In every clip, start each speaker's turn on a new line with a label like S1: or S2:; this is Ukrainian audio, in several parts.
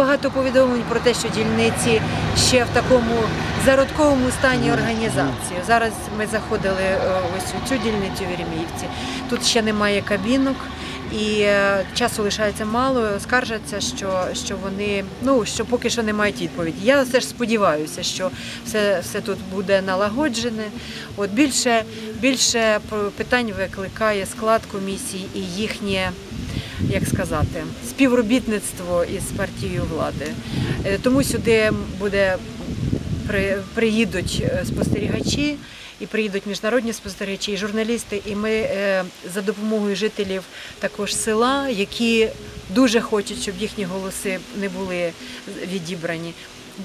S1: Багато повідомлень про те, що дільниці ще в такому зародковому стані організації. Зараз ми заходили е, ось у цю дільницю в Єреміївці. Тут ще немає кабінок. І е, часу лишається мало. Скаржаться, що, що вони ну що поки що не мають відповіді. Я все ж сподіваюся, що все, все тут буде налагоджене. От більше, більше питань викликає склад комісії і їхнє як сказати, співробітництво із партією влади. Е, Тому сюди буде при, приїдуть е, спостерігачі. І приїдуть міжнародні спостерігачі, і журналісти, і ми е, за допомогою жителів також села, які дуже хочуть, щоб їхні голоси не були відібрані.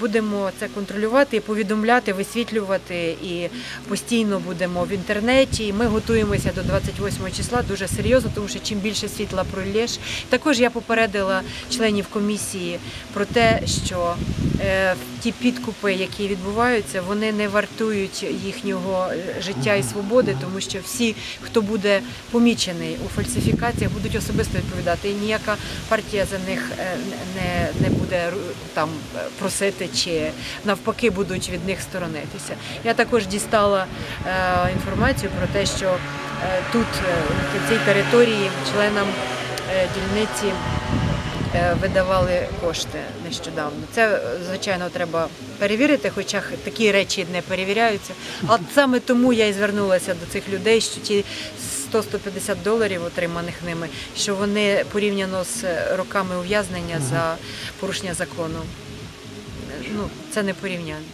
S1: Будемо це контролювати, повідомляти, висвітлювати і постійно будемо в інтернеті. Ми готуємося до 28 числа дуже серйозно, тому що чим більше світла пролєш. Також я попередила членів комісії про те, що е, ті підкупи, які відбуваються, вони не вартують їхнього е, життя і свободи, тому що всі, хто буде помічений у фальсифікаціях, будуть особисто відповідати. І ніяка партія за них е, не, не буде там е, просити чи навпаки будуть від них сторонитися. Я також дістала е, інформацію про те, що тут на цій території членам дільниці видавали кошти нещодавно. Це, звичайно, треба перевірити, хоча такі речі не перевіряються. А саме тому я і звернулася до цих людей, що ті 100-150 доларів, отриманих ними, що вони порівняно з е, роками ув'язнення за порушення закону. е, Ну, це не порівняння.